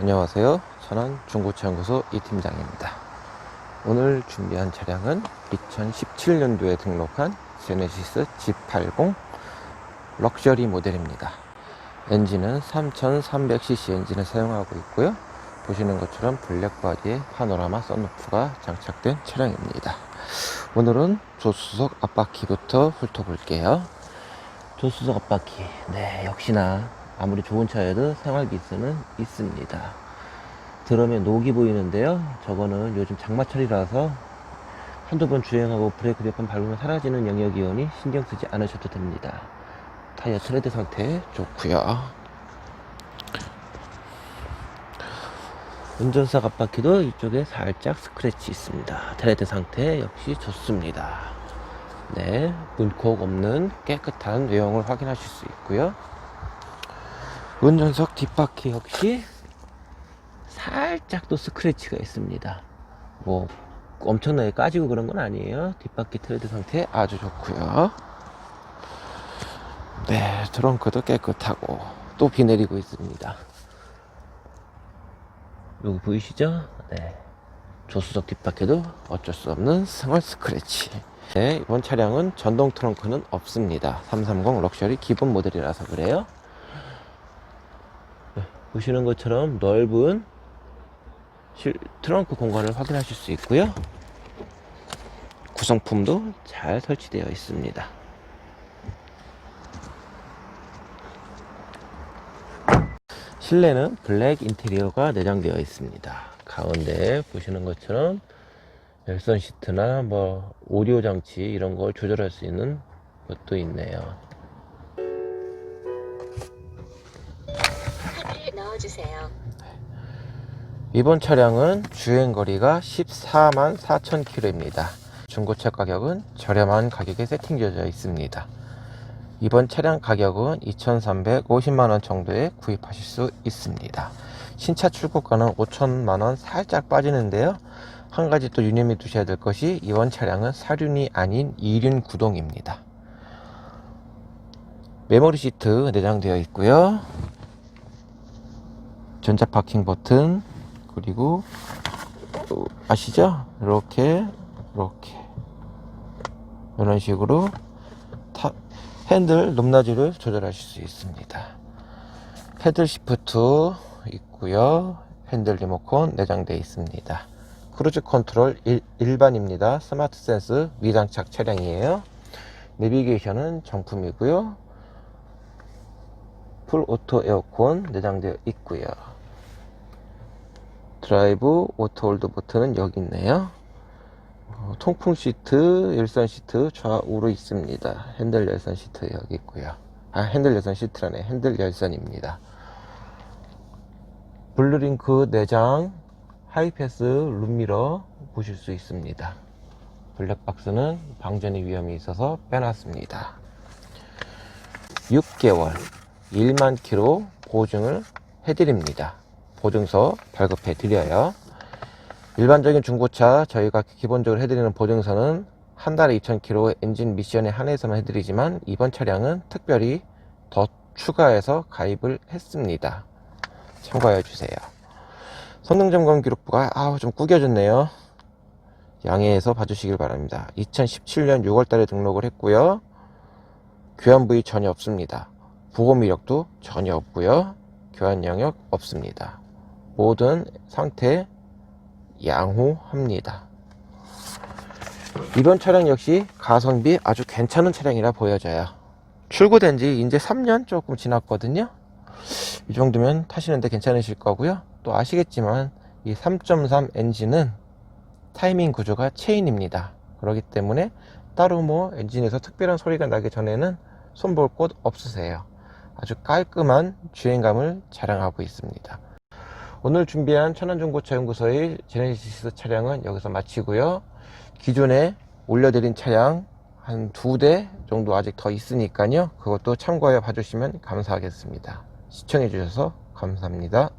안녕하세요. 천안 중고차연구소 이팀장입니다. 오늘 준비한 차량은 2017년도에 등록한 제네시스 G80 럭셔리 모델입니다. 엔진은 3300cc 엔진을 사용하고 있고요. 보시는 것처럼 블랙바디에 파노라마 썬루프가 장착된 차량입니다. 오늘은 조수석 앞바퀴부터 훑어볼게요. 조수석 앞바퀴. 네, 역시나 아무리 좋은 차여도 생활 기스는 있습니다. 드럼에 녹이 보이는데요. 저거는 요즘 장마철이라서 한두 번 주행하고 브레이크 몇 번 밟으면 사라지는 영역이오니 신경 쓰지 않으셔도 됩니다. 타이어 트레드 상태 좋고요. 운전석 앞바퀴도 이쪽에 살짝 스크래치 있습니다. 트레드 상태 역시 좋습니다. 네, 문콕 없는 깨끗한 외형을 확인하실 수 있고요. 운전석 뒷바퀴 역시 살짝 또 스크래치가 있습니다. 뭐 엄청나게 까지고 그런 건 아니에요. 뒷바퀴 트레드 상태 아주 좋고요. 네, 트렁크도 깨끗하고 또 비 내리고 있습니다. 여기 보이시죠? 네. 조수석 뒷바퀴도 어쩔 수 없는 생활 스크래치. 네, 이번 차량은 전동 트렁크는 없습니다. 330 럭셔리 기본 모델이라서 그래요. 네, 보시는 것처럼 넓은 실, 트렁크 공간을 확인하실 수 있고요. 구성품도 잘 설치되어 있습니다. 실내는 블랙 인테리어가 내장되어 있습니다. 가운데 보시는 것처럼 열선 시트나 뭐 오디오 장치 이런 걸 조절할 수 있는 것도 있네요. 주세요. 이번 차량은 주행거리가 14만 4천 킬로입니다. 중고차 가격은 저렴한 가격에 세팅되어 있습니다. 이번 차량 가격은 2,350만원 정도에 구입하실 수 있습니다. 신차 출고가는 5천만원 살짝 빠지는데요. 한 가지 또 유념해 두셔야 될 것이 이번 차량은 사륜이 아닌 이륜 구동입니다. 메모리 시트 내장되어 있고요. 전자 파킹 버튼 그리고 또 아시죠? 이렇게 이렇게 이런 식으로 타, 핸들 높낮이를 조절하실 수 있습니다. 패들 시프트 있고요. 핸들 리모컨 내장되어 있습니다. 크루즈 컨트롤 일, 반입니다 스마트 센스 미장착 차량이에요. 내비게이션은 정품이고요. 풀 오토 에어컨 내장되어 있고요. 드라이브 오토 홀드 버튼은 여기 있네요. 어, 통풍 시트, 열선 시트 좌우로 있습니다. 핸들 열선 시트 여기 있고요. 아, 핸들 열선 시트라네. 핸들 열선입니다. 블루링크 내장 하이패스 룸미러 보실 수 있습니다. 블랙박스는 방전의 위험이 있어서 빼놨습니다. 6개월 1만 킬로 보증을 해드립니다. 보증서 발급해 드려요. 일반적인 중고차 저희가 기본적으로 해드리는 보증서는 한 달에 2,000km 엔진 미션에 한해서만 해드리지만 이번 차량은 특별히 더 추가해서 가입을 했습니다. 참고해 주세요. 성능 점검 기록부가 아우 좀 구겨졌네요. 양해해서 봐주시길 바랍니다. 2017년 6월 달에 등록을 했고요. 교환 부위 전혀 없습니다. 보험 이력도 전혀 없고요. 교환 영역 없습니다. 모든 상태 양호합니다. 이번 차량 역시 가성비 아주 괜찮은 차량이라 보여져요. 출고된 지 이제 3년 조금 지났거든요. 이 정도면 타시는데 괜찮으실 거고요. 또 아시겠지만 이 3.3 엔진은 타이밍 구조가 체인입니다. 그렇기 때문에 따로 뭐 엔진에서 특별한 소리가 나기 전에는 손볼 곳 없으세요. 아주 깔끔한 주행감을 자랑하고 있습니다. 오늘 준비한 천안중고차 연구소의 제네시스 차량은 여기서 마치고요. 기존에 올려드린 차량 한 두 대 정도 아직 더 있으니까요. 그것도 참고해 봐주시면 감사하겠습니다. 시청해 주셔서 감사합니다.